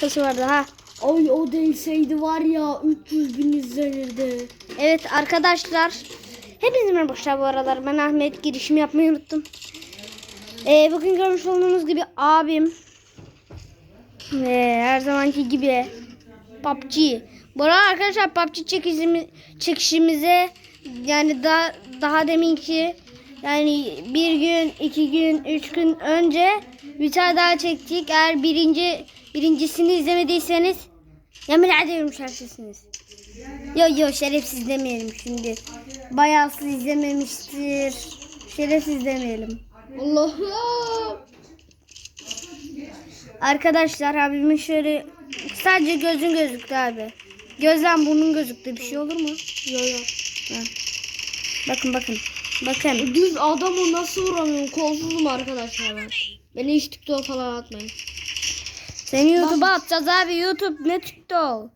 sayfası vardı ha. Ay o değilseydi var ya 300 bin izlenirdi. Evet arkadaşlar. Hepinize merhaba arkadaşlar bu aralar. Ben Ahmet girişim yapmayı unuttum. Ee, bugün görmüş olduğunuz gibi abim ve her zamanki gibi PUBG. Bu arada arkadaşlar PUBG çekişimi, çekişimize yani daha daha deminki yani bir gün, iki gün, üç gün önce bir tane daha çektik. Eğer birinci birincisini izlemediyseniz yemin ediyorum şerefsizsiniz. Yo yo şerefsiz demeyelim şimdi. Bayağısı izlememiştir. Şerefsiz demeyelim. Allah'ım. Arkadaşlar abimin şöyle sadece gözün gözüktü abi. Gözden burnun gözüktü. Bir şey olur mu? Yo yo. Bakın bakın. Bakın. Düz adamı nasıl vuramıyorum? Kolsuzum arkadaşlar ben. Beni hiç TikTok falan atmayın. Seni YouTube'a atacağız abi. YouTube ne TikTok?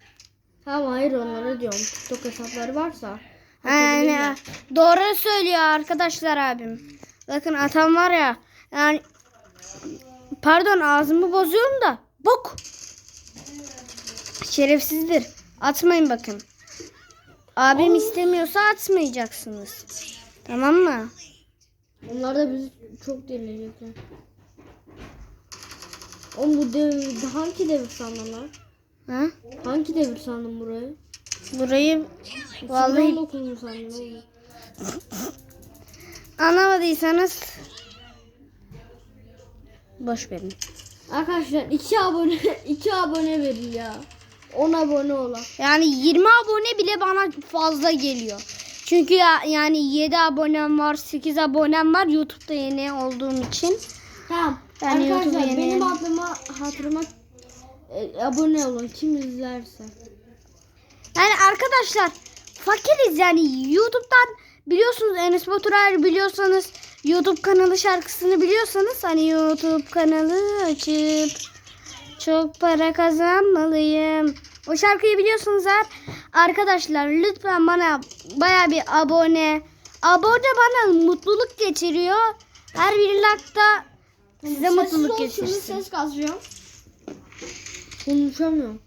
Tamam hayır onlara diyorum. TikTok hesapları varsa. Yani doğru söylüyor arkadaşlar abim. Bakın atam var ya. Yani pardon ağzımı bozuyorum da. Bok. Şerefsizdir. Atmayın bakın. Abim istemiyorsa atmayacaksınız. Tamam mı? Onlar da bizi çok dinleyecekler. Oğlum bu devir, hangi devir sandın lan? Ha? Hangi devir sandın burayı? Burayı vallahi 2019 mu sandın oğlum? anlamadıysanız boş verin. Arkadaşlar 2 abone 2 abone verin ya. 10 abone olan. Yani 20 abone bile bana fazla geliyor. Çünkü ya yani 7 abonem var, 8 abonem var YouTube'da yeni olduğum için. Tamam. YouTube'u Arkadaşlar yeni- benim adıma hatırıma e, abone olun kim izlerse. Yani arkadaşlar fakiriz yani YouTube'dan biliyorsunuz Enes Batur'u biliyorsanız YouTube kanalı şarkısını biliyorsanız hani YouTube kanalı açıp çok para kazanmalıyım. O şarkıyı biliyorsunuz eğer arkadaşlar lütfen bana baya bir abone abone bana mutluluk getiriyor. Her bir like da size mutluluk Sessiz Şimdi getirsin. ses kasacağım. Konuşamıyorum.